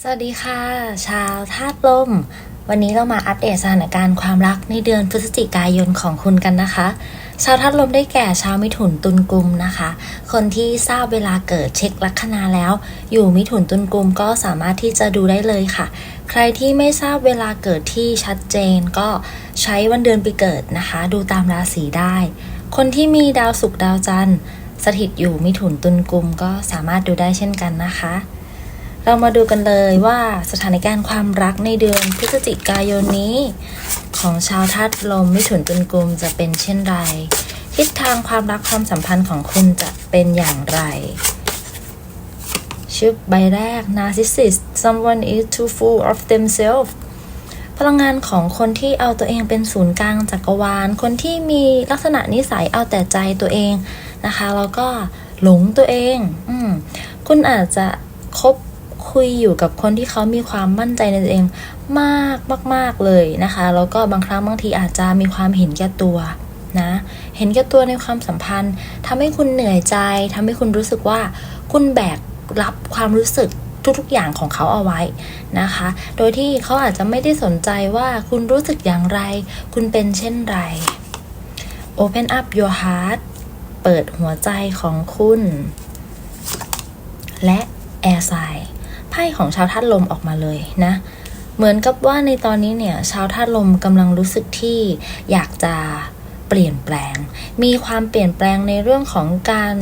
สวัสดีค่ะ ชาวธาตุลม วันนี้เรามาอัปเดตสถานการณ์ความรักในเดือนพฤศจิกายนของคุณกันนะคะ ชาวธาตุลมได้แก่ชาวมิถุนตุลกุมนะคะ คนที่ทราบเวลาเกิดเช็คลัคนาแล้ว อยู่มิถุนตุลกุมก็สามารถที่จะดูได้เลยค่ะ ใครที่ไม่ทราบเวลาเกิดที่ชัดเจนก็ใช้วันเดือนปีเกิดนะคะ ดูตามราศีได้ คนที่มีดาวศุกร์ดาวจันทร์สถิตอยู่มิถุนตุลกุมก็สามารถดูได้เช่นกันนะคะ เรามาดูกันเลยว่าสถานการณ์ความรักในเดือนพฤศจิกายนนี้ ของชาวธาตุลมมิถุนตุลกุมจะเป็นเช่นไร ทิศทางความรักความสัมพันธ์ของคุณจะเป็นอย่างไรชึบใบแรก narcissist someone is too full of themselves พลังงานของคนที่เอาตัวเองเป็นศูนย์กลางจักรวาล คนที่มีลักษณะนิสัยเอาแต่ใจตัวเองนะคะ แล้วก็หลงตัวเองอคุณอาจจะคบ คุยอยู่กับคนที่เขามีความมั่นใจในตัวเองมากมากๆเลยนะคะ แล้วก็บางครั้งบางทีอาจจะมีความเห็นแก่ตัวนะ เห็นแก่ตัวในความสัมพันธ์ทำให้คุณเหนื่อยใจทำให้คุณรู้สึกว่าคุณแบกรับความรู้สึกทุกๆอย่างของเขาเอาไว้นะคะ โดยที่เขาอาจจะไม่ได้สนใจว่าคุณรู้สึกอย่างไร คุณเป็นเช่นไร Open up your heart เปิดหัวใจของคุณ และ Air Sign ไไพ่ของชาวธาตุลมออกมาเลยนะ เหมือนกับว่าในตอนนี้เนี่ยชาวธาตุลมกำลังรู้สึกที่อยากจะเปลี่ยนแปลง มีความเปลี่ยนแปลงในเรื่องของการ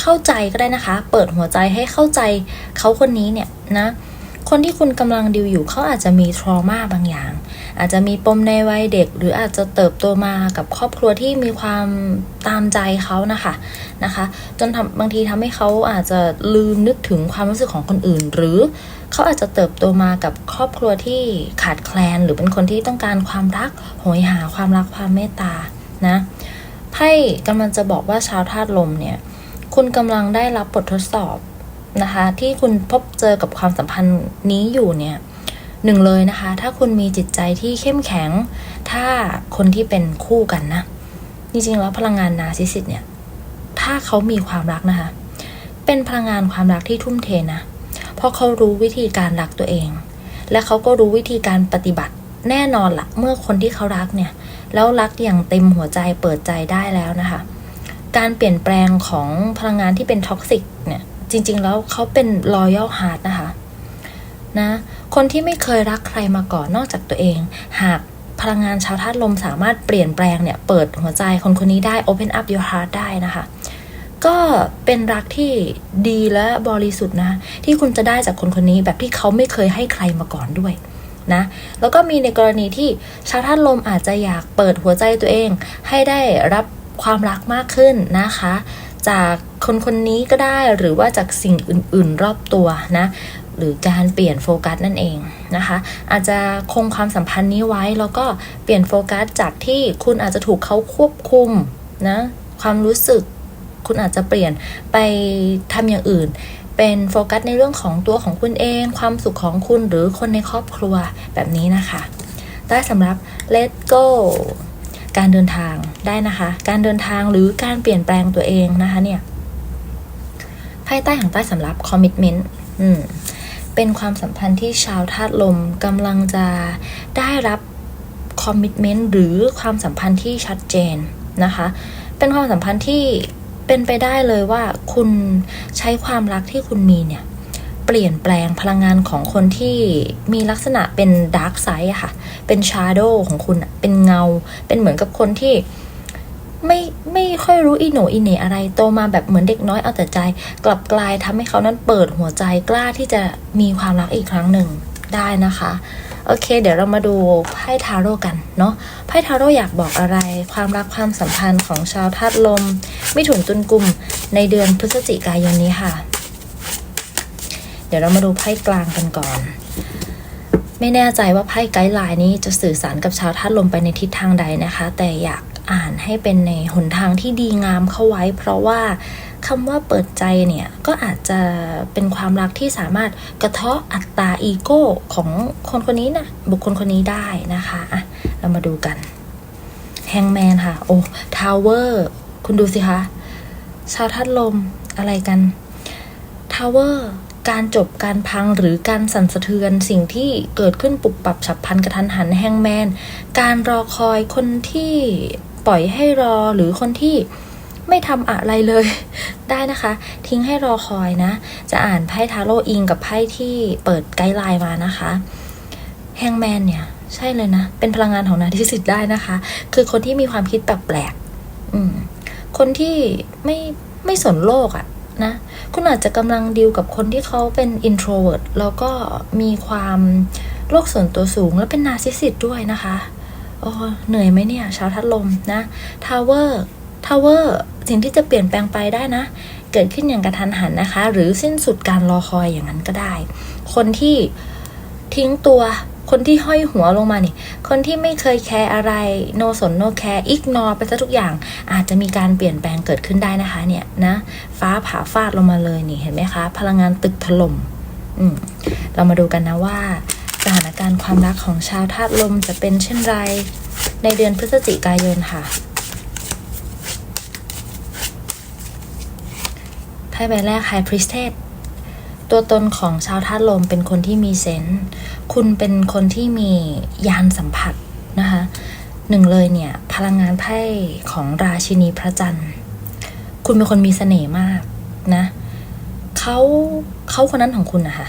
เข้าใจก็ได้นะคะ เปิดหัวใจให้เข้าใจเขาคนนี้เนี่ยนะ คนที่คุณกำลังดิวอยู่เขาอาจจะมีทรมาบางอย่าง อาจจะมีปมในวัยเด็ก หรืออาจจะเติบโตมากับครอบครัวที่มีความตามใจเขานะคะนะคะ จนทำบางทีทำให้เขาอาจจะลืมนึกถึงความรู้สึกของคนอื่น หรือเขาอาจจะเติบโตมากับครอบครัวที่ขาดแคลน หรือเป็นคนที่ต้องการความรักโหยหาความรักความเมตตานะไพ่กำลังจะบอกว่าชาวธาตุลมเนี่ย คุณกำลังได้รับบททดสอบ นะคะ ที่คุณพบเจอกับความสัมพันธ์นี้อยู่เนี่ยหนึ่งเลยนะคะ ถ้าคุณมีจิตใจที่เข้มแข็ง ถ้าคนที่เป็นคู่กันนะ จริงๆแล้วพลังงานนาซิสิตเนี่ย ถ้าเขามีความรักนะคะ เป็นพลังงานความรักที่ทุ่มเทนะ เพราะเขารู้วิธีการรักตัวเอง และเขาก็รู้วิธีการปฏิบัติแน่นอนละเมื่อคนที่เขารักเนี่ย แล้วรักอย่างเต็มหัวใจเปิดใจได้แล้วนะคะ การเปลี่ยนแปลงของพลังงานที่เป็นท็อกซิกเนี่ย จริง ๆ แล้วเขาเป็น loyal heart นะคะนะคนที่ไม่เคยรักใครมาก่อนนอกจากตัวเอง หากพลังงานชาวธาตุลมสามารถเปลี่ยนแปลงเนี่ย เปิดหัวใจคนคนนี้ได้ open up your heart ได้นะคะ ก็เป็นรักที่ดีและบริสุทธิ์นะ ที่คุณจะได้จากคนคนนี้แบบที่เขาไม่เคยให้ใครมาก่อนด้วยนะแล้วก็มีในกรณีที่ชาวธาตุลมอาจจะอยากเปิดหัวใจตัวเอง ให้ได้รับความรักมากขึ้นนะคะ จากคนคนนี้ก็ได้หรือว่าจากสิ่งอื่น ๆ รอบตัวนะหรือการเปลี่ยนโฟกัสนั่นเองนะคะ อาจจะคงความสัมพันธ์นี้ไว้แล้วก็เปลี่ยนโฟกัสจากที่คุณอาจจะถูกเขาควบคุมนะความรู้สึกคุณอาจจะเปลี่ยนไปทำอย่างอื่น เป็นโฟกัสในเรื่องของตัวของคุณเอง ความสุขของคุณหรือคนในครอบครัวแบบนี้นะคะ ได้สำหรับ let go การเดินทางได้นะคะ การเดินทางหรือการเปลี่ยนแปลงตัวเองนะคะเนี่ยภายใต้ของใต้สำรับ commitment อืมเป็นความสัมพันธ์ที่ชาวธาตุลมกำลังจะได้รับคอมมิชเมนต์หรือความสัมพันธ์ที่ชัดเจนนะคะ เป็นความสัมพันธ์ที่เป็นไปได้เลยว่าคุณใช้ความรักที่คุณมีเนี่ย เปลี่ยนแปลงพลังงานของคนที่มีลักษณะเป็นดาร์กไซด์อะค่ะ เป็นชาร์โดของคุณเป็นเงา เป็นเหมือนกับคนที่ไม่ไม่ค่อยรู้อีโหนอีเหนอะไรโตมาแบบเหมือนเด็กน้อยเอาแต่ใจ กลับกลายทำให้เขานั้นเปิดหัวใจกล้าที่จะมีความรักอีกครั้งหนึ่งได้นะคะ โอเค เดี๋ยวเรามาดูไพ่ทาโร่กันเนาะไพ่ทาโร่อยากบอกอะไร ความรักความสัมพันธ์ของชาวธาตุลม มิถุนตุลกุมในเดือนพฤศจิกายนนี้ค่ะ เดี๋ยวเรามาดูไพ่กลางกันก่อน ไม่แน่ใจว่าไพ่ไกด์ไลน์นี้จะสื่อสารกับชาวธาตุลมไปในทิศทางใดนะคะ แต่อยากอ่านให้เป็นในหนทางที่ดีงามเข้าไว้ เพราะว่าคำว่าเปิดใจเนี่ย ก็อาจจะเป็นความรักที่สามารถกระเทาะอัตราอีโก้ของคนคนนี้นะบุคคลคนนี้ได้นะคะอะเรามาดูกันแฮงแมนค่ะ โอ้ทาวเวอร์คุณดูสิคะ ชาวธาตุลมอะไรกันทาวเวอร์ การจบการพังหรือการสั่นสะเทือนสิ่งที่เกิดขึ้นปุบปับฉับพลันกระทันหันแฮงแมน การรอคอยคนที่ปล่อยให้รอหรือคนที่ไม่ทำอะไรเลยได้นะคะ ทิ้งให้รอคอยนะ จะอ่านไพ่ทาโร่อิงกับไพ่ที่เปิดไกด์ไลน์มานะคะแฮงแมนเนี่ย ใช่เลยนะ เป็นพลังงานของนาทิสิทธิ์ได้นะคะ คือคนที่มีความคิดแปลกๆคนที่ไม่ไม่สนโลกอะ นะ คุณอาจจะกำลังดีลกับคนที่เขาเป็น introvert แล้วก็มีความโลกส่วนตัวสูงและเป็นนาซิสซิสด้วยนะคะโอ้เหนื่อยไหมเนี่ย ชาวทัดลมนะทาวเวอร์ทาวเวอร์สิ่งที่จะเปลี่ยนแปลงไปได้นะ เกิดขึ้นอย่างกระทันหันนะคะ หรือสิ้นสุดการรอคอยอย่างนั้นก็ได้ คนที่ทิ้งตัว คนที่ห้อยหัวลงมานี่ คนที่ไม่เคยแคร์อะไร โนสนโนแคร์อิกนอไปซะทุกอย่าง อาจจะมีการเปลี่ยนแปลงเกิดขึ้นได้นะคะเนี่ยนะ ฟ้าผ่าฟาดลงมาเลยนี่เห็นไหมคะ พลังงานตึกถล่มอืมเรามาดูกันนะว่า สถานการณ์ความรักของชาวธาตุลมจะเป็นเช่นไร ในเดือนพฤศจิกายนค่ะไพ่ใบแรก High Priestess ตัวตนของชาวธาตุลมเป็นคนที่มีเซนส์ คุณเป็นคนที่มียานสัมผัสนะคะหนึ่งเลยเนี่ยพลังงานไพ่ของราชินีพระจันทร์ คุณเป็นคนมีเสน่ห์มากนะเขาเขาคนนั้นของคุณนะคะ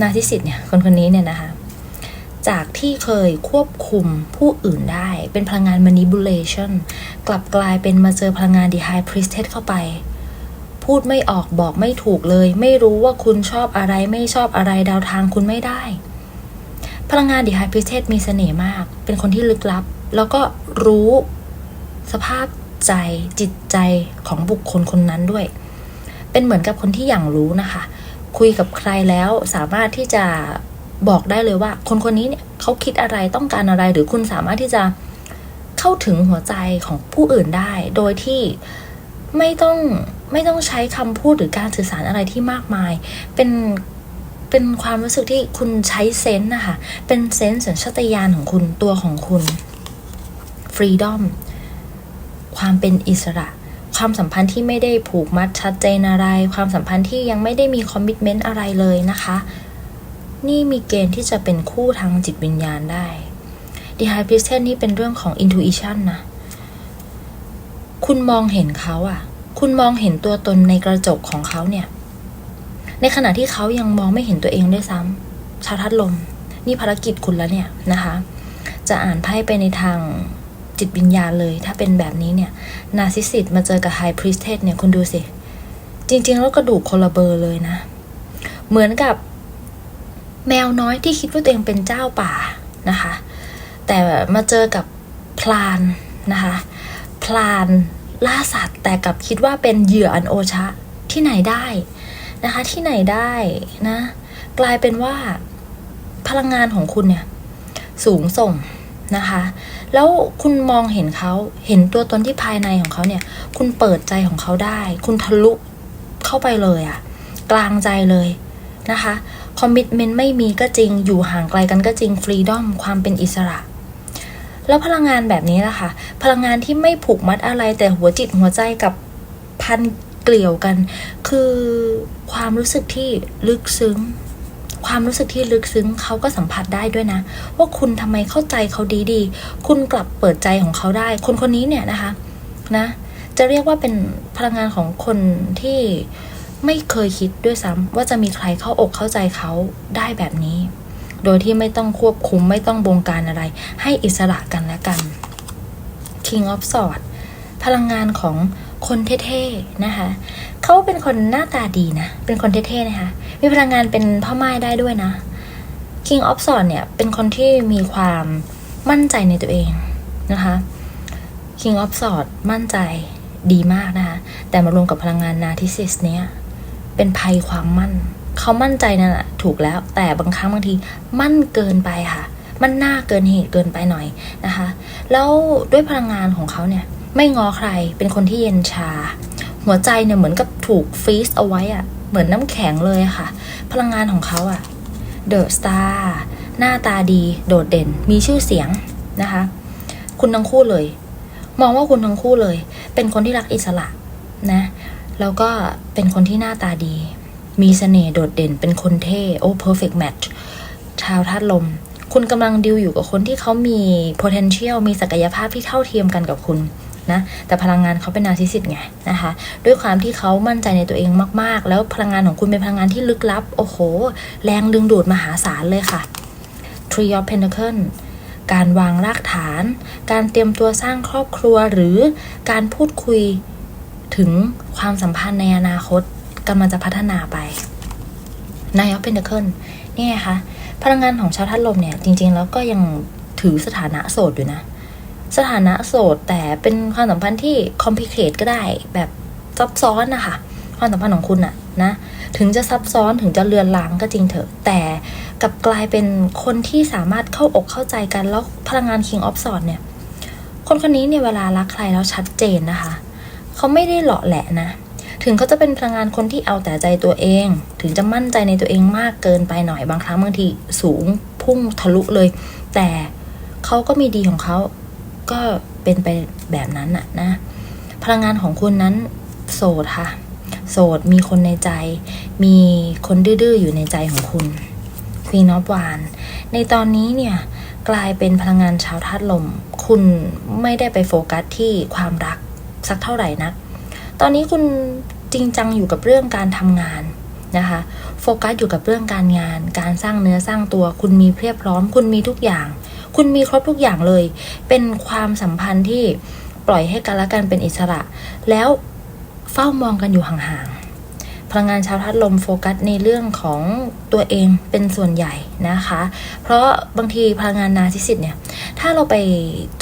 นาทิสิตเนี่ยคนคนนี้เนี่ยนะคะจากที่เคยควบคุมผู้อื่นได้ เป็นพลังงาน manipulation กลับกลายเป็นมาเจอพลังงาน the high priestess เข้าไป พูดไม่ออกบอกไม่ถูกเลย ไม่รู้ว่าคุณชอบอะไรไม่ชอบอะไรดาวทางคุณไม่ได้ พลังงาน the high priestess มีเสน่ห์มาก เป็นคนที่ลึกลับ แล้วก็รู้สภาพใจจิตใจของบุคคลคนนั้นด้วย เป็นเหมือนกับคนที่อย่างรู้นะคะ คุยกับใครแล้วสามารถที่จะบอกได้เลยว่า คนคนนี้เนี่ยเขาคิดอะไรต้องการอะไรหรือคุณสามารถที่จะเข้าถึงหัวใจของผู้อื่นได้ โดยที่ไม่ต้องไม่ต้องใช้คำพูดหรือการสื่อสารอะไรที่มากมาย เป็น เป็นความรู้สึกที่คุณใช้เซนส์นะคะ เป็นเซนส์สัญชาตญาณของคุณตัวของคุณฟรีดอมความเป็นอิสระ ความสัมพันธ์ที่ไม่ได้ผูกมัดชัดเจนอะไร ความสัมพันธ์ที่ยังไม่ได้มีคอมมิชเมนต์อะไรเลยนะคะ นี่มีเกณฑ์ที่จะเป็นคู่ทางจิตวิญญาณได้ The High Priestess นี่เป็นเรื่องของ intuition นะ คุณมองเห็นเขาอะคุณมองเห็นตัวตนในกระจกของเขาเนี่ย ในขณะที่เขายังมองไม่เห็นตัวเองด้วยซ้ำชาวทัดลม นี่ภารกิจคุณแล้วเนี่ยนะคะ จะอ่านไพ่ไปในทางจิตวิญญาณเลย ถ้าเป็นแบบนี้เนี่ย นาซิสิตมาเจอกับไฮพรีสเทสเนี่ยคุณดูสิ จริง ๆ แล้วกระดูกคนละเบอร์เลยนะ เหมือนกับแมวน้อยที่คิดว่าตัวเองเป็นเจ้าป่านะคะ แต่มาเจอกับพลานนะคะพลานล่าสัตว์แต่กลับคิดว่าเป็นเหยื่ออันโอชะที่ไหนได้ นะคะที่ไหนได้นะ กลายเป็นว่าพลังงานของคุณเนี่ย สูงส่งนะคะ แล้วคุณมองเห็นเขาเห็นตัวตนที่ภายในของเขาเนี่ย คุณเปิดใจของเขาได้ คุณทะลุเข้าไปเลยอะกลางใจเลยนะคะคอมมิชเมนต์ไม่มีก็จริง อยู่ห่างไกลกันก็จริงฟรีดอมความเป็นอิสระ แล้วพลังงานแบบนี้ล่ะค่ะ พลังงานที่ไม่ผูกมัดอะไรแต่หัวจิตหัวใจกับพัน เกลียวกัน คือความรู้สึกที่ลึกซึ้ง ความรู้สึกที่ลึกซึ้งเขาก็สัมผัสได้ด้วยนะ ว่าคุณทำไมเข้าใจเขาดีดีๆ คุณกลับเปิดใจของเขาได้ คนคนนี้เนี่ยนะคะนะ จะเรียกว่าเป็นพลังงานของคนที่ไม่เคยคิดด้วยซ้ำว่าจะมีใครเข้าอกเข้าใจเขาได้แบบนี้ โดยที่ไม่ต้องควบคุมไม่ต้องบงการอะไร ให้อิสระกันและกัน King of Swords พลังงานของ คนเท่ๆนะคะเขาเป็นคนหน้าตาดีนะ เป็นคนเท่ๆนะคะ มีพลังงานเป็นพ่อไม้ได้ด้วยนะ King of s w o r d เนี่ยเป็นคนที่มีความมั่นใจในตัวเองนะคะ King of s w o r d มั่นใจดีมากนะคะ แต่มารวมกับพลังงานนาทิซิสเนี่ยเป็นภัยความมั่น เขามั่นใจนั่นแหละถูกแล้ว แต่บางครั้งบางทีมั่นเกินไปค่ะ มันหน่าเกินเหตุเกินไปหน่อยนะคะ แล้วด้วยพลังงานของเขาเนี่ย ไม่งอใครเป็นคนที่เย็นชา หัวใจเนี่ยเหมือนกับถูกฟรีซเอาไว้อะเหมือนน้ำแข็งเลยค่ะ พลังงานของเขาอะเดอะสตาร์หน้าตาดีโดดเด่นมีชื่อเสียงนะคะ คุณทั้งคู่เลย มองว่าคุณทั้งคู่เลย เป็นคนที่รักอิสระนะ แล้วก็เป็นคนที่หน้าตาดี มีเสน่ห์โดดเด่นเป็นคนเท่โอ้ perfect match ชาวธาตุลม คุณกำลังดิวอยู่กับคนที่เขามี potential มีศักยภาพที่เท่าเทียมกันกับคุณ นะแต่พลังงานเขาเป็นนาร์ซิสซิสไงนะคะด้วยความที่เขามั่นใจในตัวเองมากๆ แล้วพลังงานของคุณเป็นพลังงานที่ลึกลับ โอ้โห แรงดึงดูดมหาศาลเลยค่ะ Tree of Pentacle การวางรากฐาน การเตรียมตัวสร้างครอบครัวหรือการพูดคุยถึงความสัมพันธ์ในอนาคตกำลังจะพัฒนาไป Nine of Pentacle นี่ไงคะพลังงานของชาวธาตุลมเนี่ย จริง ๆ แล้วก็ยังถือสถานะโสดอยู่นะ สถานะโสดแต่เป็นความสัมพันธ์ที่ complicated ก็ได้แบบซับซ้อนนะคะความสัมพันธ์ของคุณอะนะถึงจะซับซ้อนถึงจะเลือนลางก็จริงเถอะ แต่กับกลายเป็นคนที่สามารถเข้าอกเข้าใจกัน แล้วพลังงาน King of s w o r d เนี่ย คนคนนี้เนี่ยเวลารักใครแล้วชัดเจนนะคะ เขาไม่ได้หลาะแหละนะ ถึงเขาจะเป็นพลังงานคนที่เอาแต่ใจตัวเอง ถึงจะมั่นใจในตัวเองมากเกินไปหน่อยบางครั้งบางทีสูงพุ่งทะลุเลย แต่เขาก็มีดีของเขา ก็เป็นไปแบบนั้นน่ะนะ พลังงานของคุณนั้นโสดค่ะ โสดมีคนในใจ มีคนดื้อๆอยู่ในใจของคุณ Queen of Wands ในตอนนี้เนี่ยกลายเป็นพลังงานชาวธาตุลม คุณไม่ได้ไปโฟกัสที่ความรักสักเท่าไหร่นัก ตอนนี้คุณจริงจังอยู่กับเรื่องการทำงานนะคะ โฟกัสอยู่กับเรื่องการงาน การสร้างเนื้อสร้างตัว คุณมีเพียบพร้อม คุณมีทุกอย่าง คุณมีครบทุกอย่างเลย เป็นความสัมพันธ์ที่ปล่อยให้กันและกันเป็นอิสระ แล้วเฝ้ามองกันอยู่ห่างๆ พลังงานชาวธาตุลมโฟกัสในเรื่องของตัวเองเป็นส่วนใหญ่นะคะ เพราะบางทีพลังงานนาร์ซิสซิสเนี่ย ถ้าเราไป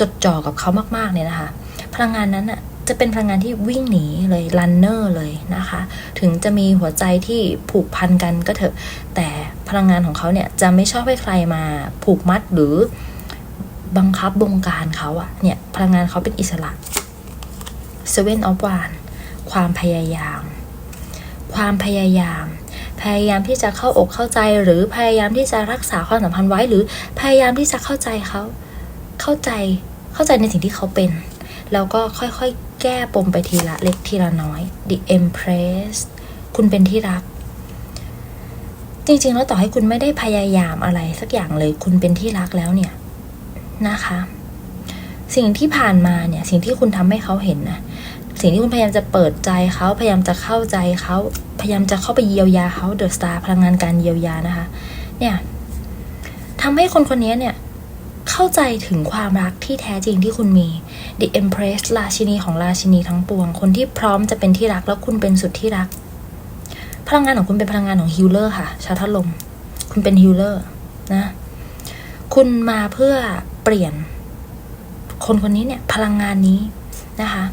จดจ่อกับเขามากๆเนี่ยนะคะ พลังงานนั้นอะจะเป็นพลังงานที่วิ่งหนีเลยรันเนอร์เลยนะคะ ถึงจะมีหัวใจที่ผูกพันกันก็เถอะ แต่พลังงานของเขาเนี่ยจะไม่ชอบให้ใครมาผูกมัดหรือ บังคับบงการเขาอะเนี่ยพลังงานเขาเป็นอิสระ Seven of Wands ความพยายาม ความพยายาม พยายามที่จะเข้าอกเข้าใจ หรือพยายามที่จะรักษาความสัมพันธ์ไว้ หรือพยายามที่จะเข้าใจเขา เข้าใจเข้าใจในสิ่งที่เขาเป็น แล้วก็ค่อยๆ แก้ปมไปทีละเล็กทีละน้อย The Empress คุณเป็นที่รัก จริงๆ แล้วต่อให้คุณไม่ได้พยายามอะไรสักอย่างเลย คุณเป็นที่รักแล้วเนี่ย นะคะ สิ่งที่ผ่านมาเนี่ย สิ่งที่คุณทำให้เขาเห็นนะสิ่งที่คุณพยายามจะเปิดใจเขาพยายามจะเข้าใจเขาพยายามจะเข้าไปเยียวยาเขาเดอะสตาร์พลังงานการเยียวยานะคะ เนี่ยทำให้คนคนนี้เนี่ยเข้าใจถึงความรักที่แท้จริงที่คุณมี The Empress ราชินีของราชินีทั้งปวง คนที่พร้อมจะเป็นที่รักแล้วคุณเป็นสุดที่รัก พลังงานของคุณเป็นพลังงานของฮิลเลอร์ค่ะ ชาทัดลม คุณเป็นฮิลเลอร์นะ คุณมาเพื่อ เปลี่ยน คนคนนี้เนี่ยพลังงานนี้นะคะ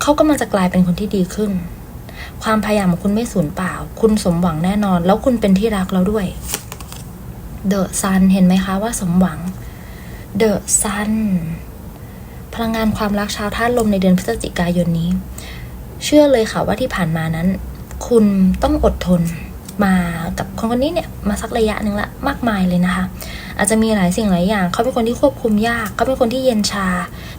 เขากำลังจะกลายเป็นคนที่ดีขึ้น ความพยายามของคุณไม่สูญเปล่า คุณสมหวังแน่นอน แล้วคุณเป็นที่รักแล้วด้วยเดอะซันเห็นไหมคะว่าสมหวังเดอะซันพลังงานความรักชาวธาตุลมในเดือนพฤศจิกายนนี้ เชื่อเลยค่ะว่าที่ผ่านมานั้น คุณต้องอดทนมากับคนคนนี้เนี่ยมาสักระยะหนึ่งละมากมายเลยนะคะ อาจจะมีหลายสิ่งหลายอย่าง เขาเป็นคนที่ควบคุมยาก เขาเป็นคนที่เย็นชา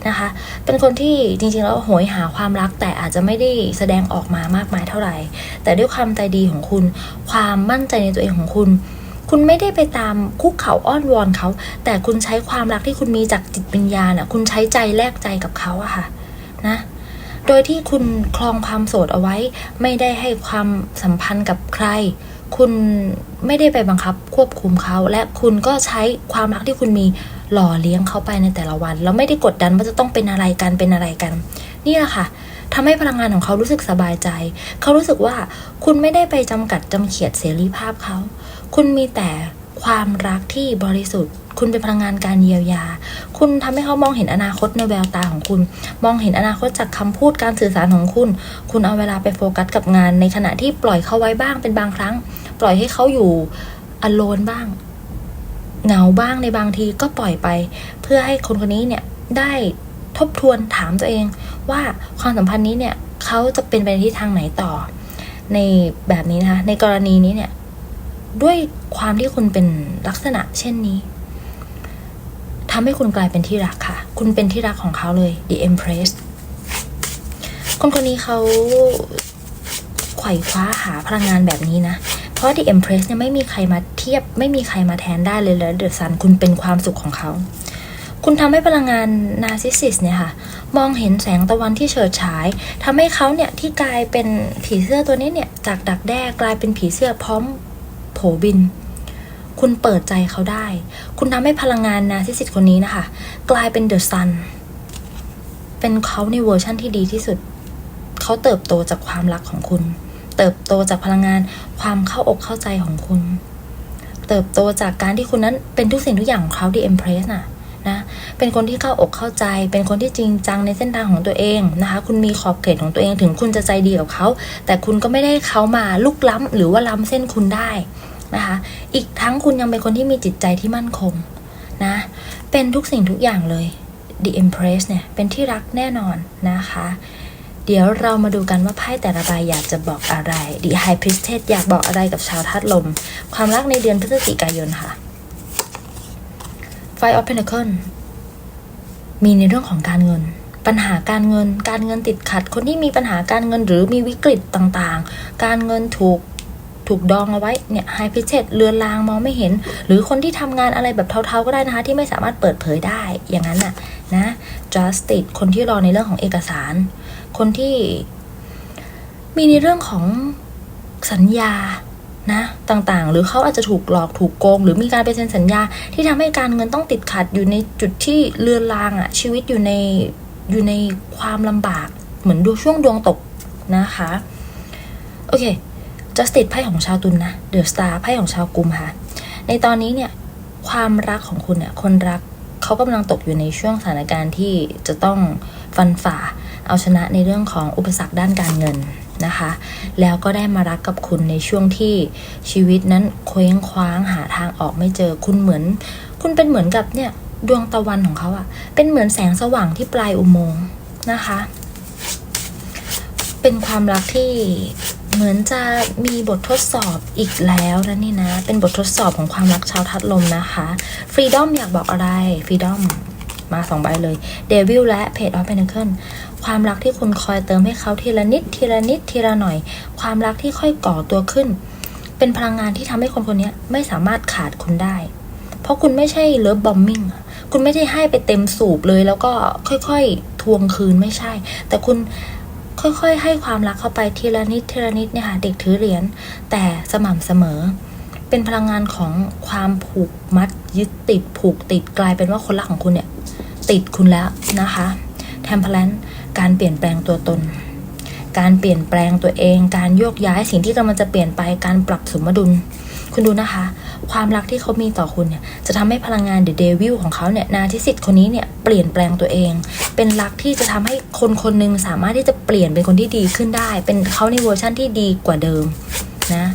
นะคะ เป็นคนที่จริงๆแล้วโหยหาความรัก แต่อาจจะไม่ได้แสดงออกมามากมายเท่าไหร่ แต่ด้วยความใจดีของคุณ ความมั่นใจในตัวเองของคุณ คุณไม่ได้ไปตามคุกเขาอ้อนวอนเขา แต่คุณใช้ความรักที่คุณมีจากจิตวิญญาณอะคุณใช้ใจแลกใจกับเขาอะค่ะนะโดยที่คุณคลองความโสดเอาไว้ ไม่ได้ให้ความสัมพันธ์กับใคร คุณไม่ได้ไปบังคับควบคุมเขา และคุณก็ใช้ความรักที่คุณมีหล่อเลี้ยงเขาไปในแต่ละวัน แล้วไม่ได้กดดันว่าจะต้องเป็นอะไรกันเป็นอะไรกัน นี่แหละค่ะทำให้พลังงานของเขารู้สึกสบายใจ เขารู้สึกว่าคุณไม่ได้ไปจำกัดจำเขียดเสรีภาพเขา คุณมีแต่ความรักที่บริสุทธิ์ คุณเป็นพลังงานการเยียวยา คุณทำให้เขามองเห็นอนาคตในแววตาของคุณ มองเห็นอนาคตจากคำพูดการสื่อสารของคุณ คุณเอาเวลาไปโฟกัสกับงาน ในขณะที่ปล่อยเขาไว้บ้างเป็นบางครั้ง ปล่อยให้เขาอยู่อโลนบ้าง เหงาบ้างในบางทีก็ปล่อยไป เพื่อให้คนคนนี้เนี่ยได้ทบทวนถามตัวเอง ว่าความสัมพันธ์นี้เนี่ยเขาจะเป็นไปในทิศทางไหนต่อ ในแบบนี้นะคะในกรณีนี้เนี่ยด้วยความที่คุณเป็นลักษณะเช่นนี้ำให้คุณกลายเป็นที่รักค่ะ คุณเป็นที่รักของเขาเลย The Empress คนคนนี้เขาไขว่คว้าหาพลังงานแบบนี้นะ เพราะ The Empress เนี่ยไม่มีใครมาเทียบ ไม่มีใครมาแทนได้เลยแล้ว The Sun คุณเป็นความสุขของเขา คุณทำให้พลังงานนาซิซิสเนี่ยค่ะ มองเห็นแสงตะวันที่เฉิดฉายทำให้เขาเนี่ยที่กลายเป็นผีเสื้อตัวนี้เนี่ย จากดักแด้กลายเป็นผีเสื้อพร้อมโผบิน คุณเปิดใจเขาได้ คุณทำให้พลังงานนาซิซิสคนนี้นะคะ กลายเป็นเดอะซัน เป็นเขาในเวอร์ชั่นที่ดีที่สุด เขาเติบโตจากความรักของคุณ เติบโตจากพลังงานความเข้าอกเข้าใจของคุณ เติบโตจากการที่คุณนั้นเป็นทุกสิ่งทุกอย่างของเขาดีเอ็มเพรสน่ะนะ เป็นคนที่เข้าอกเข้าใจ เป็นคนที่จริงจังในเส้นทางของตัวเองนะคะ คุณมีขอบเขตของตัวเองถึงคุณจะใจดีกับเขา แต่คุณก็ไม่ได้เขามาลุกล้ำหรือว่าล้ำเส้นคุณได้ นะคะ อีกทั้งคุณยังเป็นคนที่มีจิตใจที่มั่นคงนะ เป็นทุกสิ่งทุกอย่างเลย The Empress เนี่ย เป็นที่รักแน่นอนนะคะ เดี๋ยวเรามาดูกันว่าไพ่แต่ละใบอยากจะบอกอะไร The High Priestess อยากบอกอะไรกับชาวธาตุลม ความรักในเดือนพฤศจิกายนค่ะ Five of Pentacles มีในเรื่องของการเงิน ปัญหาการเงิน การเงินติดขัด คนที่มีปัญหาการเงินหรือมีวิกฤตต่างๆ การเงินถูก ถูกดองเอาไว้เนี่ยไฮพิเชตเลือนลางมองไม่เห็น หรือคนที่ทำงานอะไรแบบเทาๆก็ได้นะคะ ที่ไม่สามารถเปิดเผยได้อย่างนั้นน่ะนะ justice คนที่รอในเรื่องของเอกสาร คนที่มีในเรื่องของสัญญานะต่างๆ หรือเขาอาจจะถูกหลอกถูกโกง หรือมีการไปเซ็นสัญญา ที่ทำให้การเงินต้องติดขัดอยู่ในจุดที่เลือนลางอะชีวิตอยู่ในอยู่ในความลำบากเหมือนดูช่วงดวงตกนะคะ โอเค justice ไพ่ของชาวตุลนนะ the star ไพ่ของชาวกุมค่ะในตอนนี้เนี่ยความรักของคุณเนี่ยคนรักเขากำลังตกอยู่ในช่วงสถานการณ์ที่จะต้องฟันฝ่าเอาชนะในเรื่องของอุปสรรคด้านการเงินนะคะ แล้วก็ได้มารักกับคุณในช่วงที่ชีวิตนั้นเคว้งคว้างหาทางออกไม่เจอคุณเหมือน คุณเป็นเหมือนกับเนี่ยดวงตะวันของเขาอะเป็นเหมือนแสงสว่างที่ปลายอุโมงค์นะคะ เป็นความรักที่ เหมือนจะมีบททดสอบอีกแล้วนะนี่นะ เป็นบททดสอบของความรักชาวทัดลมนะคะฟรีดอมอยากบอกอะไรฟรีดอมมาสองใบเลยเดวิลและเพจออฟเพนเคิลความรักที่คุณคอยเติมให้เขาทีละนิด ทีละนิด ทีละหน่อย ความรักที่ค่อยก่อตัวขึ้น เป็นพลังงานที่ทำให้คนคนนี้ไม่สามารถขาดคุณได้ เพราะคุณไม่ใช่เลิฟบอมมิ่งคุณไม่ได้ให้ไปเต็มสูบเลย แล้วก็ค่อยๆทวงคืนไม่ใช่ แต่คุณ ค่อยๆ ให้ความรักเข้าไปทีละนิดทีละนิดเนี่ยค่ะเด็กถือเหรียญแต่สม่ำเสมอ เป็นพลังงานของความผูกมัดยึดติดผูกติดกลายเป็นว่าคนรักของคุณเนี่ยติดคุณแล้วนะคะแทมเพลนการเปลี่ยนแปลงตัวตน การเปลี่ยนแปลงตัวเอง การโยกย้ายสิ่งที่กำลังจะเปลี่ยนไปการปรับสมดุล คุณดูนะคะ ความรักที่เขามีต่อคุณเนี่ยจะทำให้พลังงานเดอะเดวิลของเขาเนี่ยนาทิสิทธิ์คนนี้เนี่ยเปลี่ยนแปลงตัวเอง เป็นรักที่จะทำให้คนคนหนึ่งสามารถที่จะเปลี่ยนเป็นคนที่ดีขึ้นได้ เป็นเขาในเวอร์ชั่นที่ดีกว่าเดิมนะ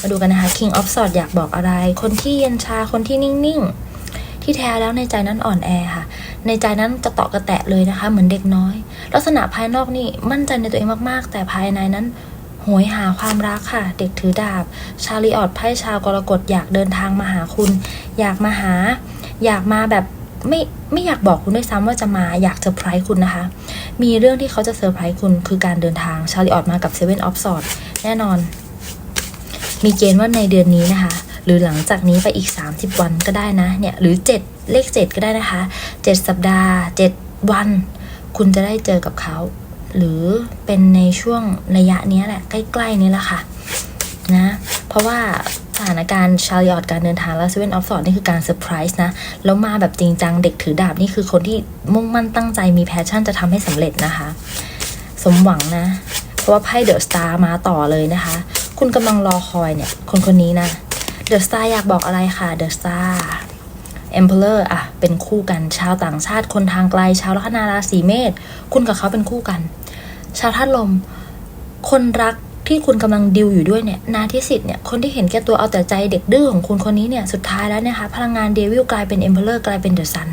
มาดูกันนะคะ King of Swords อยากบอกอะไร คนที่เย็นชาคนที่นิ่งๆ ที่แท้แล้วในใจนั้นอ่อนแอค่ะ ในใจนั้นกระตาะกระแตะเลยนะคะ เหมือนเด็กน้อย ลักษณะภายนอกนี่มั่นใจในตัวเองมากๆ แต่ภายในนั้น หยหาความรักค่ะ เด็กถือดาบ ชาลีออดไพ่ชาวกรกฎอยากเดินทางมาหาคุณ อยากมาหา อยากมาแบบไม่ไม่อยากบอกคุณด้วยซ้ำว่าจะมาอยากเซอร์ไพรส์คุณนะคะ มีเรื่องที่เขาจะเซอร์ไพรส์คุณคือการเดินทางชาลีออดมากับเซเว่นออฟสอดแน่นอน มีเกณฑ์ว่าในเดือนนี้นะคะ หรือหลังจากนี้ไปอีก 30 วันก็ได้นะเนี่ยหรือ 7 เลข 7 ก็ได้นะคะ 7 สัปดาห์ 7 วัน คุณจะได้เจอกับเขา หรือเป็นในช่วงระยะนี้แหละ ใกล้ๆนี้แหละค่ะนะเพราะว่าสถานการณ์ชาลีออดการเดินทางและเซเว่นออฟสอดนี่คือการเซอร์ไพรส์นะ แล้วมาแบบจริงจังเด็กถือดาบนี่คือคนที่มุ่งมั่นตั้งใจมีแพชชั่นจะทำให้สำเร็จนะคะ สมหวังนะ เพราะว่าไพ่เดอะสตาร์มาต่อเลยนะคะ คุณกำลังรอคอยเนี่ย คนคนนี้นะเดอะสตาร์อยากบอกอะไรค่ะเดอะสตาร์เอ็มเพลอร์อะเป็นคู่กันชาวต่างชาติคนทางไกลชาวลัคนาราศีเมษคุณกับเขาเป็นคู่กัน ชาวธาตุลม คนรักที่คุณกำลังดิวอยู่ด้วยเนี่ยนาทิสิทธิ์เนี่ยคนที่เห็นแก่ตัวเอาแต่ใจเด็กดื้อของคุณคนนี้เนี่ยสุดท้ายแล้วเนี่ยค่ะพลังงานเดวิลกลายเป็นเอ็มเพลเลอร์กลายเป็นเดอะซัน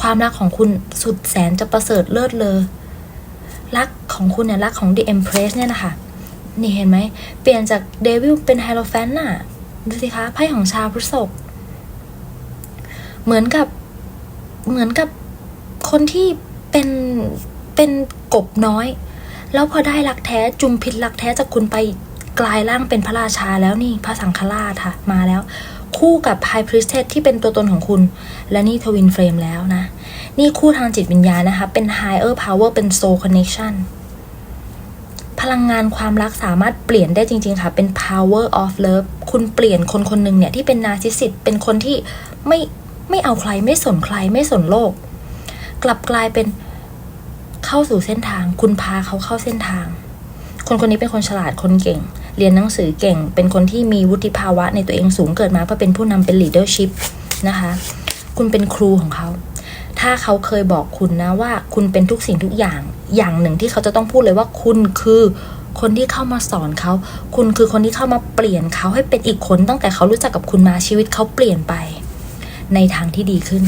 ความรักของคุณสุดแสนจะประเสริฐเลิศเลอรักของคุณเนี่ยรักของ The Empress เนี่ยนะคะนี่เห็นไหมเปลี่ยนจากเดวิลเป็นไฮโลแฟนน่ะดูสิคะไพ่ของชาวพฤษภเหมือนกับเหมือนกับคนที่เป็นเป็นกบน้อย แล้วพอได้รักแท้จุมพิษรักแท้จากคุณไปกลายร่างเป็นพระราชาแล้วนี่พระสังฆราชค่ะมาแล้ว คู่กับไฮพริสเทสที่เป็นตัวตนของคุณ และนี่ทวินเฟรมแล้วนะ นี่คู่ทางจิตวิญญาณนะคะ เป็น higher power เป็น soul connection พลังงานความรักสามารถเปลี่ยนได้จริง ๆ ค่ะ เป็น power of love คุณเปลี่ยนคนคนหนึ่งเนี่ย ที่เป็นนาร์ซิสซิสเป็นคนที่ไม่ไม่เอาใครไม่สนใครไม่สนโลก กลับกลายเป็น เข้าสู่เส้นทาง คุณพาเขาเข้าเส้นทาง คนคนนี้เป็นคนฉลาดคนเก่ง เรียนหนังสือเก่ง เป็นคนที่มีวุฒิภาวะในตัวเองสูงเกิดมาเพื่อเป็นผู้นำเป็น leadership นะคะ คุณเป็นครูของเขา ถ้าเขาเคยบอกคุณนะว่า คุณเป็นทุกสิ่งทุกอย่าง อย่างหนึ่งที่เขาจะต้องพูดเลยว่าคุณคือคนที่เข้ามาสอนเขา คุณคือคนที่เข้ามาเปลี่ยนเขาให้เป็นอีกคนตั้งแต่เขารู้จักกับคุณมาชีวิตเขาเปลี่ยนไป ในทางที่ดีขึ้น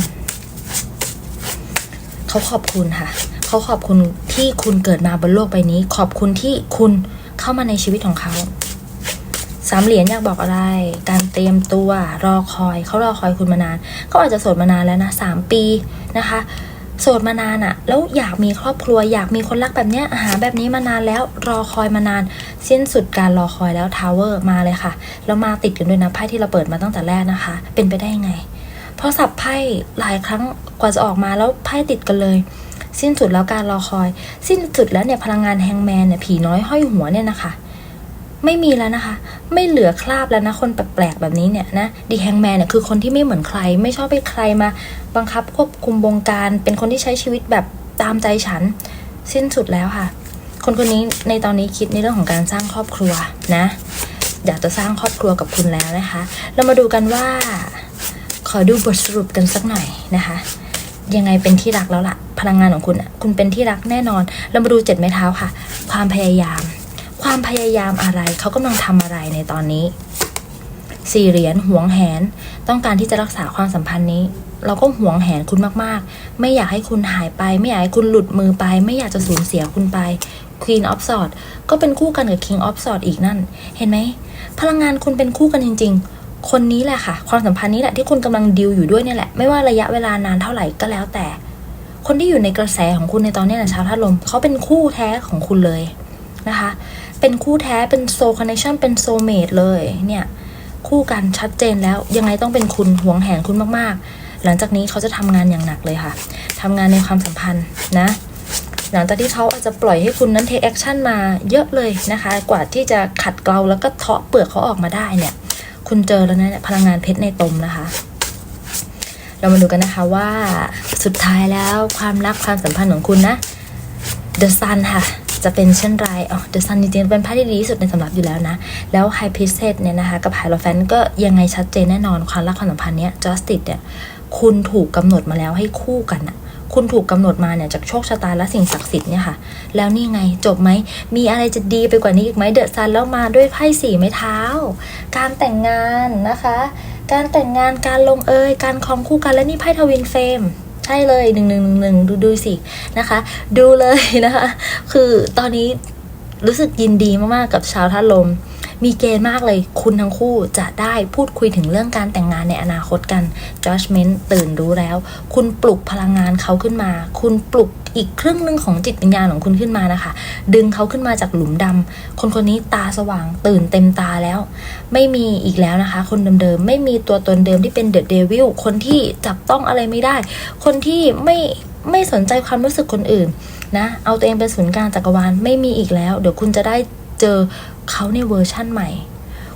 เขาขอบคุณค่ะ เขาขอบคุณที่คุณเกิดมาบนโลกใบนี้ ขอบคุณที่คุณเข้ามาในชีวิตของเขาสามเหรียญอยากบอกอะไร การเตรียมตัวรอคอยเขารอคอยคุณมานานก็อาจจะโสดมานานแล้วนะสามปีนะคะ โสดมานานอะแล้วอยากมีครอบครัว อยากมีคนรักแบบเนี้ยหาแบบนี้มานานแล้วรอคอยมานาน สิ้นสุดการรอคอยแล้วทาวเวอร์มาเลยค่ะแล้วมาติดกันด้วยนะไพ่ที่เราเปิดมาตั้งแต่แรกนะคะ เป็นไปได้ยังไงเพราะสับไพ่หลายครั้งกว่าจะออกมาแล้วไพ่ติดกันเลย สิ้นสุดแล้วการรอคอย สิ้นสุดแล้วเนี่ยพลังงานแฮงแมนเนี่ยผีน้อยห้อยหัวเนี่ยนะคะไม่มีแล้วนะคะ ไม่เหลือคราบแล้วนะ คนแปลกๆแบบนี้เนี่ยนะดีแฮงแมนเนี่ยคือคนที่ไม่เหมือนใคร ไม่ชอบให้ใครมา บังคับควบคุมวงการ เป็นคนที่ใช้ชีวิตแบบตามใจฉัน สิ้นสุดแล้วค่ะ คนคนนี้ในตอนนี้คิดในเรื่องของการสร้างครอบครัวนะ อยากจะสร้างครอบครัวกับคุณแล้วนะคะ เรามาดูกันว่า ขอดูบทสรุปกันสักหน่อยนะคะ ยังไงเป็นที่รักแล้วล่ะ พลังงานของคุณอะคุณเป็นที่รักแน่นอน เรามาดูเจ็ดไม้เท้าค่ะ ความพยายาม ความพยายามอะไรเขากำลังทำอะไรในตอนนี้สี่เหรียญหวงแหน ต้องการที่จะรักษาความสัมพันธ์นี้ เราก็หวงแหนคุณมากๆ ไม่อยากให้คุณหายไป ไม่อยากให้คุณหลุดมือไป ไม่อยากจะสูญเสียคุณไป Queen of Swords ก็เป็นคู่กันกับ King of Swords อีกนั่น เห็นไหมพลังงานคุณเป็นคู่กันจริง ๆ คนนี้แหละค่ะ ความสัมพันธ์นี้แหละที่คุณกำลังดิวอยู่ด้วยเนี่ยแหละ ไม่ว่าระยะเวลานานเท่าไหร่ก็แล้วแต่ คนที่อยู่ในกระแสของคุณในตอนนี้นะชาวธาตุลมเขาเป็นคู่แท้ของคุณเลยนะคะ เป็นคู่แท้เป็นโซคอนเนคชั่นเป็นโซเมดเลยเนี่ยคู่กันชัดเจนแล้วยังไงต้องเป็นคุณหวงแหนคุณมากๆ หลังจากนี้เขาจะทำงานอย่างหนักเลยค่ะทำงานในความสัมพันธ์นะหลังจากที่เขาอาจจะปล่อยให้คุณนั้นเทคแอคชั่นมาเยอะเลยนะคะ กว่าที่จะขัดเกลาแล้วก็เทาะเปลือกเขาออกมาได้เนี่ย คุณเจอแล้วนะเนี่ยพลังงานเพชรในตมนะคะ เรามาดูกันนะคะว่าสุดท้ายแล้วความรักความสัมพันธ์ของคุณนะ The Sun ค่ะ จะเป็นเช่นไรอ๋อ The Sun จริงๆเป็นไพ่ที่ดีที่สุดในสำหรับอยู่แล้วนะ แล้ว High Priestess เนี่ยนะคะ กับ Hierophant ก็ยังไงชัดเจนแน่นอนความรักความสัมพันธ์เนี้ย Justice เนี่ยคุณถูกกำหนดมาแล้วให้คู่กันอะ คุณถูกกำหนดมาเนี่ยจากโชคชะตาและสิ่งศักดิ์สิทธิ์เนี่ยค่ะ แล้วนี่ไงจบไหม มีอะไรจะดีไปกว่านี้อีกไหมเดอะซันแล้วมาด้วยไพ่สี่ไม้เท้า การแต่งงานนะคะ การแต่งงานการลงเอยการครองคู่กันและนี่ไพ่ทวินเฟมใช่เลยหนึ่งหนึ่งหนึ่งดูดูสินะคะ ดูเลยนะคะ คือตอนนี้รู้สึกยินดีมากๆกับชาวท่าตุลม มีเกณฑ์มากเลยคุณทั้งคู่จะได้พูดคุยถึงเรื่องการแต่งงานในอนาคตกัน judgment ตื่นรู้แล้ว คุณปลุกพลังงานเขาขึ้นมา คุณปลุกอีกครึ่งหนึ่งของจิตวิญญาณของคุณขึ้นมานะคะ ดึงเขาขึ้นมาจากหลุมดำคนคนนี้ตาสว่างตื่นเต็มตาแล้ว ไม่มีอีกแล้วนะคะ คนเดิมๆไม่มีตัวตนเดิมที่เป็นเดอะเดวิลคนที่จับต้องอะไรไม่ได้ คนที่ไม่ไม่สนใจความรู้สึกคนอื่นนะ เอาตัวเองเป็นศูนย์กลางจักรวาลไม่มีอีกแล้ว เดี๋ยวคุณจะได้ เจอเขาในเวอร์ชั่นใหม่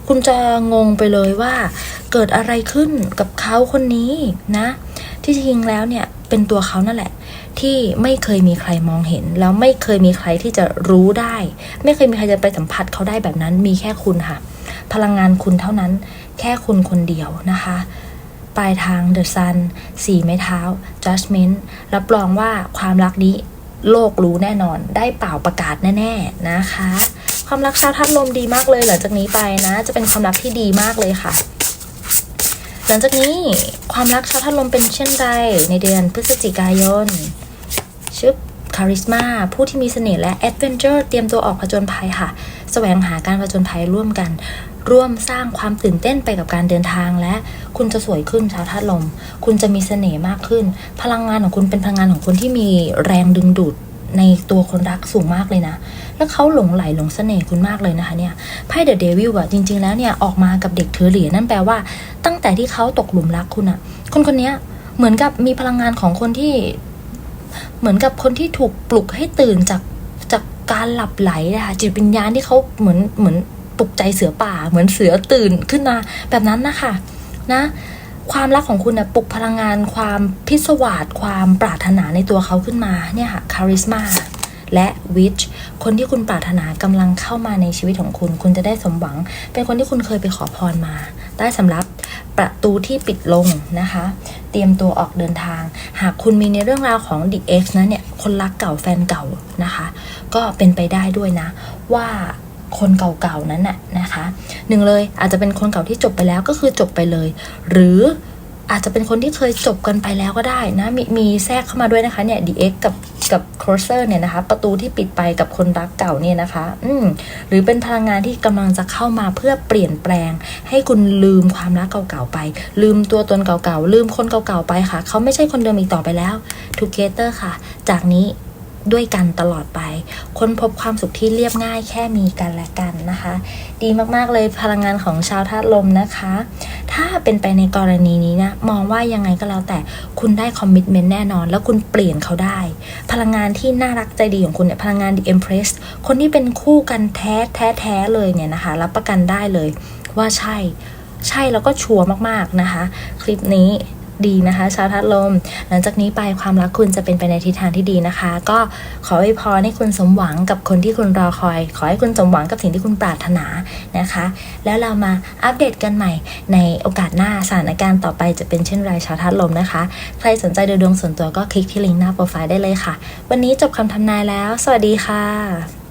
คุณจะงงไปเลยว่าเกิดอะไรขึ้นกับเขาคนนี้นะ ที่จริงแล้วเนี่ยเป็นตัวเขานั่นแหละ ที่ไม่เคยมีใครมองเห็น แล้วไม่เคยมีใครที่จะรู้ได้ ไม่เคยมีใครจะไปสัมผัสเขาได้แบบนั้นมีแค่คุณค่ะ พลังงานคุณเท่านั้น แค่คุณคนเดียวนะคะปลายทาง The Sun สี่ไม้เท้า Judgment รับรองว่าความรักนี้โลกรู้แน่นอน ได้เป่าประกาศแน่ ๆ นะคะ ความรักชาวทัดลมดีมากเลย หลังจากนี้ไปนะ จะเป็นความรักที่ดีมากเลยค่ะ หลังจากนี้ความรักชาวทัดลมเป็นเช่นไรในเดือนพฤศจิกายนชึบคาริสมาผู้ที่มีเสน่ห์และแอดเวนเจอร์เตรียมตัวออกผจญภัยค่ะแสวงหาการผจญภัยร่วมกัน ร่วมสร้างความตื่นเต้นไปกับการเดินทางและ คุณจะสวยขึ้นชาวธาตุลม คุณจะมีเสน่ห์มากขึ้น พลังงานของคุณเป็นพลังงานของคนที่มีแรงดึงดูดในตัวคนรักสูงมากเลยนะ แล้วเขาหลงไหลหลงเสน่ห์คุณมากเลยนะคะเนี่ยไพ่เดอะเดวิลอะจริง ๆ แล้วเนี่ยออกมากับเด็กถือเหรียญนั่นแปลว่า ตั้งแต่ที่เขาตกหลุมรักคุณอะคนคนนี้เหมือนกับมีพลังงานของคนที่ เหมือนกับคนที่ถูกปลุกให้ตื่นจากจากการหลับไหลอะคะจิตวิญญาณที่เขาเหมือนเหมือนปลุกใจเสือป่า เหมือนเสือตื่นขึ้นมาแบบนั้นนะคะนะความรักของคุณนะปลุกพลังงานความพิศวาสความปรารถนาในตัวเขาขึ้นมาเนี่ยค่ะคาริสมา และวิชคนที่คุณปรารถนากำลังเข้ามาในชีวิตของคุณ คุณจะได้สมหวัง เป็นคนที่คุณเคยไปขอพรมา ได้สำหรับประตูที่ปิดลงนะคะ เตรียมตัวออกเดินทาง หากคุณมีในเรื่องราวของ The X นะเนี่ย คนรักเก่าแฟนเก่านะคะ ก็เป็นไปได้ด้วยนะ ว่าคนเก่าๆนั้นน่ะนะคะ หนึ่งเลยอาจจะเป็นคนเก่าที่จบไปแล้วก็คือจบไปเลย หรือ อาจจะเป็นคนที่เคยจบกันไปแล้วก็ได้นะมีมีแทรกเข้ามาด้วยนะคะเนี่ย DX กับกับ Crosser เนี่ยนะคะ ประตูที่ปิดไปกับคนรักเก่าเนี่ยนะคะ อืมหรือเป็นพลังงานที่กำลังจะเข้ามาเพื่อเปลี่ยนแปลง ให้คุณลืมความรักเก่าๆไป ลืมตัวตนเก่าๆลืมคนเก่าๆไปค่ะ เขาไม่ใช่คนเดิมอีกต่อไปแล้ว Together ค่ะ จากนี้ด้วยกันตลอดไป ค้นพบความสุขที่เรียบง่ายแค่มีกันและกันนะคะ ดีมากๆเลยพลังงานของชาวธาตุลมนะคะ ถ้าเป็นไปในกรณีนี้นะมองว่ายังไงก็แล้วแต่คุณได้คอมมิชเมนต์แน่นอน แล้วคุณเปลี่ยนเขาได้ พลังงานที่น่ารักใจดีของคุณเนี่ยพลังงาน The Empress คนที่เป็นคู่กันแท้แท้แท้เลยเนี่ยนะคะ รับประกันได้เลยว่าใช่ ใช่แล้วก็ชัวร์มากๆนะคะ คลิปนี้ ดีนะคะ ชาวทัดลม หลังจากนี้ไปความรักคุณจะเป็นไปในทิศทางที่ดีนะคะ ก็ขออวยพรให้คุณสมหวังกับคนที่คุณรอคอย ขอให้คุณสมหวังกับสิ่งที่คุณปรารถนานะคะ แล้วเรามาอัปเดตกันใหม่ในโอกาสหน้าสถานการณ์ต่อไปจะเป็นเช่นไรชาวทัดลมนะคะ ใครสนใจดูดวงส่วนตัวก็คลิกที่ลิงก์หน้าโปรไฟล์ได้เลยค่ะ วันนี้จบคำทำนายแล้ว สวัสดีค่ะ